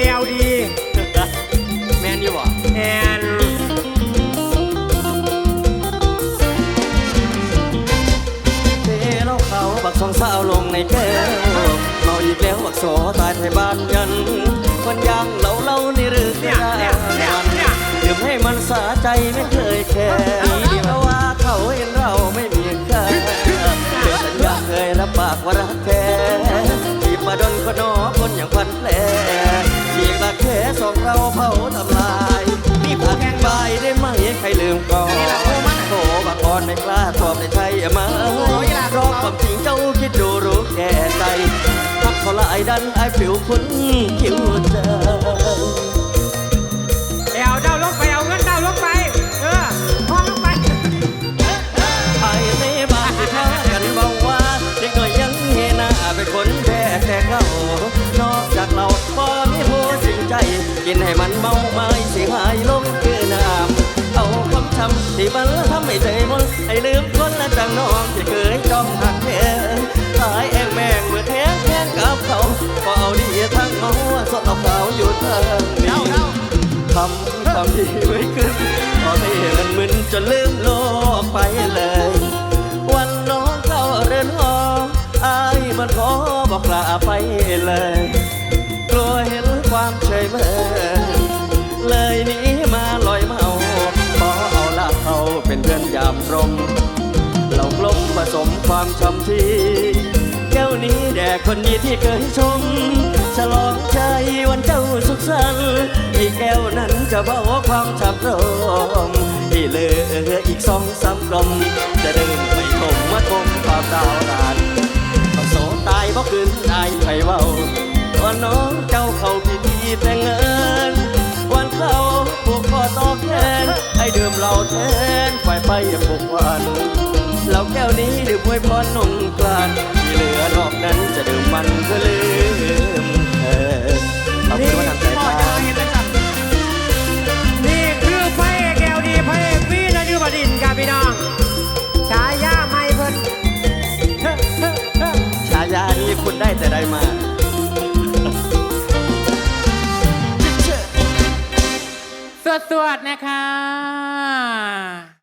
แวดีแมนอยู่บ่แอนเตะเราเขาบักสองสาวลงในแก้วเมาอีกแล้วบักโสตายไทยบ้านยันคนยังเล่าเล่านี่รือเนี่ยเนี่ยเนี่ยดื่มให้มันสาใจไม่เคยแค่เพราะว่าเขาเห็น ลืมก่อนโถบางอ่อนไม่กล้าตอบในไทยมารอบความจริงเจ้าคิดดูรู้แก่ใจทักเขาละไอ้ดันไอ้ผิวคุณคิวใจไปเอาเจ้าลงไปเอาเงินเจ้าลงไป เออห้องลงไปไอ้ในบ้านที่พากันบอกว่าเด็กน้อยยังเฮหน้าเป็นคนแท้แท้เขานอกจากเราบ่มีผู้จริงใจ กินให้มันเมาไม้สิ สดเอาเขาอยู่ทางนี้ทำความดีไม่ขึ้นตอนนี้มันมึนจนลืมโลกไปเลย วันน้องเข้าเรือนหออายมันขอบอกลาไปเลยกลัวเห็นความเฉยเมยเลยหนีมาลอยเมาขอเอาละเขาเป็นเพื่อนยามรงเรากลมผสมความช้ำที่ แก้วนี้แด่คนดีที่เคยชม ฉลองใจวันเจ้าสุขสันต์อีกแก้วนั้นจะเบาความช้ำรมที่เหลืออีกสองสามกลมจะเดินไปถมมาทมความดาวดานต้องโสตายบ่คืนอายไผเว้าว่าน้องเจ้าเข้าพิธีแต่งเงิน วันเขาผูกคอต่อแขนให้เดื่มเหลาแทนไฟไปผูกวัน เหล้าแก้วนี้ดื่มไว้พอนงกลานที่เหลือรอกนั้นจะดื่มมันก็ลืมเธอขอบคุณว่าทำใจพลาดนี่คือพระแก้วดีพระพีนันยุบดินครับิน้งฉายาไม่เพิ่นฉายานี้คุณได้แต่ได้มาสวดสวดนะคะ